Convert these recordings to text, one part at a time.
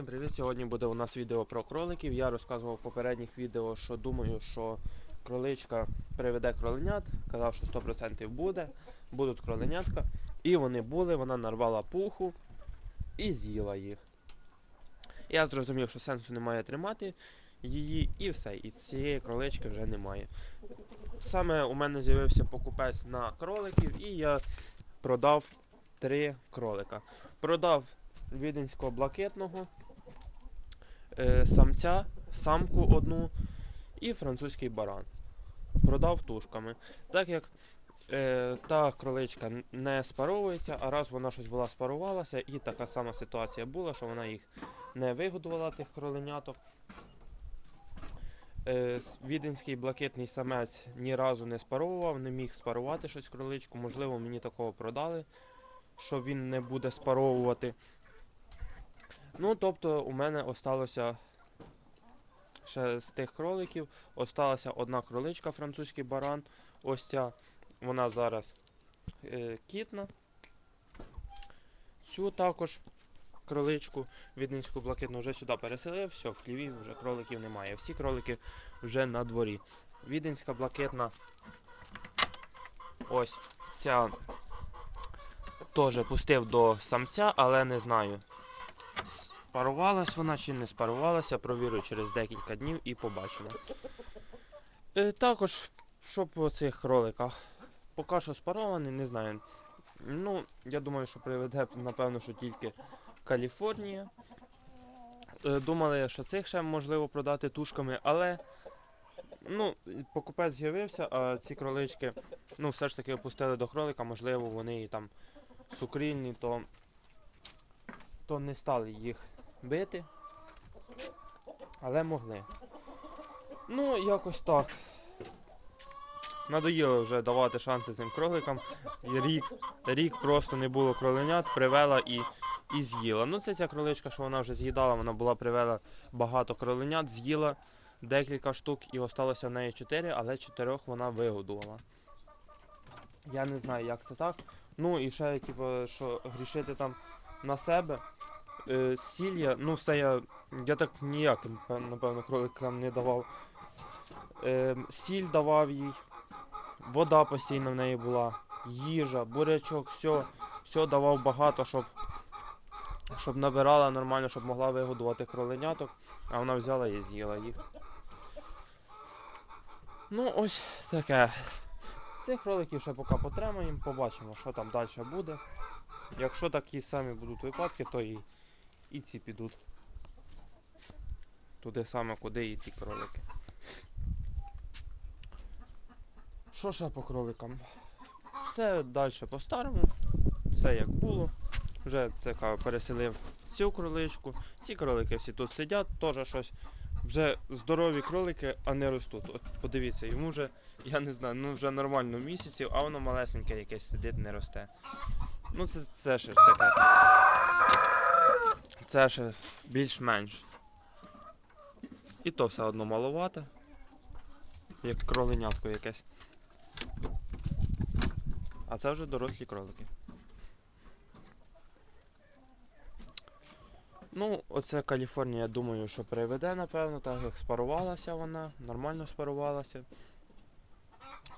Всім привіт! Сьогодні буде у нас відео про кроликів. Я розказував в попередніх відео, що думаю, що кроличка приведе кроленят. Казав, що 100% буде, будуть кроленятка. І вони були, вона нарвала пуху і з'їла їх. Я зрозумів, що сенсу немає тримати її і все. І цієї кролички вже немає. Саме у мене з'явився покупець на кроликів, і я продав три кролика. Продав віденського блакитного, самця, самку одну і французький баран. Продав тушками. Так як е, та кроличка не спаровується, а раз вона щось була спарувалася, і така сама ситуація була, що вона їх не вигодувала, тих кроленяток. Е, віденський блакитний самець ні разу не спаровував, не міг спарувати щось кроличку. Можливо, мені такого продали, що він не буде спаровувати. Ну, тобто, у мене осталося ще з тих кроликів, осталася одна кроличка, французький баран. Ось ця, вона зараз е, кітна. Цю також кроличку віденську блакитну вже сюди переселив, все, в хліві вже кроликів немає. Всі кролики вже на дворі. Віденська блакитна. Ось ця теж пустив до самця, але не знаю. Спарувалась вона чи не спарувалася, провірю через декілька днів і побачимо. Е, також, що по цих кроликах. Поки що спарований, не знаю. Ну, я думаю, що приведе, напевно, що тільки Каліфорнія. Е, думали, що цих ще можливо продати тушками, але ну, покупець з'явився, а ці кролички, ну, все ж таки опустили до кролика, можливо, вони і там сукрільні, то, то не стали їх бити. Але могли. Ну, якось так. Надоїло вже давати шанси цим кроликам. Рік, рік просто не було кроленят, привела і, і з'їла. Ну це ця кроличка, що вона вже з'їдала, вона була привела багато кроленят, з'їла декілька штук і осталося в неї чотири, але чотирьох вона вигодувала. Я не знаю, як це так. Ну і ще, типу, що грішити там на себе. Е, сіль ну все я. Я так ніяк, напевно, кроликам не давав. Е, сіль давав їй, вода постійно в неї була, їжа, бурячок, все, все давав багато, щоб, щоб набирала нормально, щоб могла вигодувати кроленяток, а вона взяла і з'їла їх. Ну, ось таке. Цих кроликів ще поки потримаємо, побачимо, що там далі буде. Якщо такі самі будуть випадки, то і, і ці підуть. Туди саме, куди і ті кролики. Що ще по кроликам? Все далі по-старому, все як було. Вже це переселив цю кроличку. Ці кролики всі тут сидять, теж щось. Вже здорові кролики, а не ростуть. От подивіться, йому вже, я не знаю, ну вже нормально місяців, а воно малесеньке якесь сидить, не росте. Ну це, це ще таке. Це ще більш-менш. І то все одно маловато. Як кроленятко якесь. А це вже дорослі кролики. Ну, оце Каліфорнія, я думаю, що приведе, напевно, так як спарувалася вона, нормально спарувалася.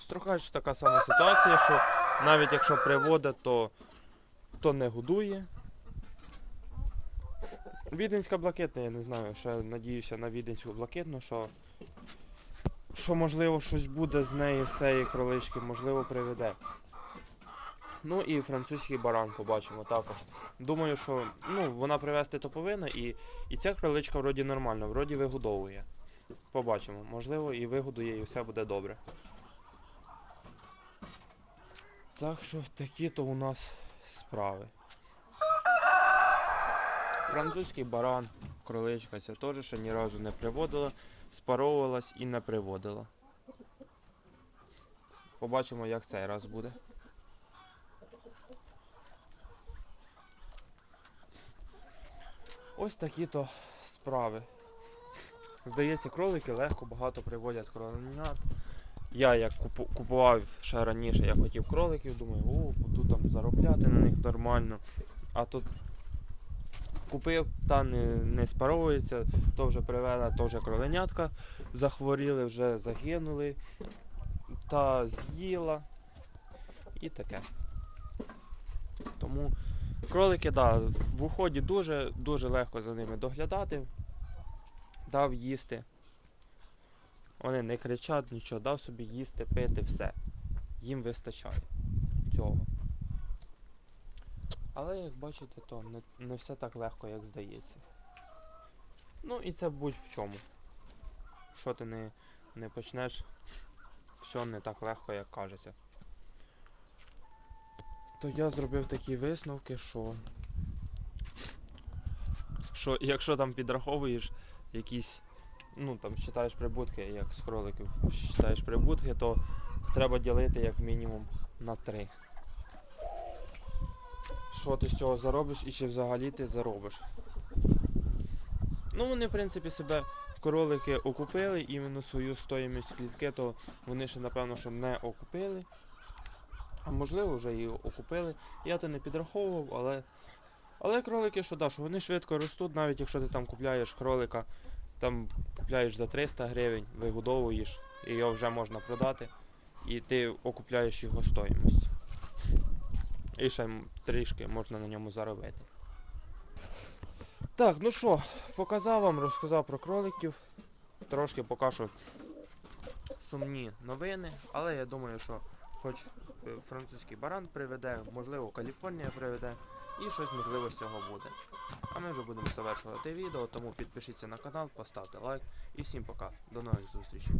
Строкач така сама ситуація, що навіть якщо приводить, то, то не годує. Віденська блакитна, я не знаю, ще надіюся на віденську блакитну, що, що можливо щось буде з неї, з цієї кролички, можливо приведе. Ну і французький баран побачимо також. Думаю, що ну, вона привезти то повинна і, і ця кроличка вроді нормально, вроді вигодовує. Побачимо. Можливо, і вигодує, і все буде добре. Так що такі то у нас справи. Французький баран, кроличка, ця теж ще ні разу не приводила, спаровувалась і не приводила. Побачимо, як цей раз буде. Ось такі то справи. Здається, кролики легко багато приводять кроленят. Я як купував ще раніше, я хотів кроликів, думаю, о, буду там заробляти на них нормально. А тут купив, та не, не спаровується, то вже привела, то вже кроленятка захворіли, вже загинули, та з'їла і таке. Тому кролики, да, в уході дуже, дуже легко за ними доглядати. Дав їсти. Вони не кричать, нічого, дав собі їсти, пити, все. Їм вистачає цього. Але як бачите, то не, не все так легко, як здається. Ну і це будь в чому. Що ти не, не почнеш, все не так легко, як кажеться. То я зробив такі висновки, що. Що якщо там підраховуєш якісь, ну там считаєш прибутки, як з кроликів считаєш прибутки, то треба ділити як мінімум на 3. Що ти з цього заробиш і чи взагалі ти заробиш. Ну вони в принципі себе кролики окупили, іменно свою стоїмість клітки, то вони ще напевно що не окупили. А можливо вже і окупили. Я то не підраховував, але. Але кролики, що да, що вони швидко ростуть, навіть якщо ти там купляєш кролика, там купляєш за 300 гривень, вигодовуєш, і його вже можна продати, і ти окупляєш його стоїмость. І ще трішки можна на ньому заробити. Так, ну що, показав вам, розказав про кроликів. Трошки покажу сумні новини, але я думаю, що хоч е, французький баран приведе, можливо, Каліфорнія приведе, і щось можливо з цього буде. А ми вже будемо завершувати відео, тому підпишіться на канал, поставте лайк і всім пока. До нових зустрічей.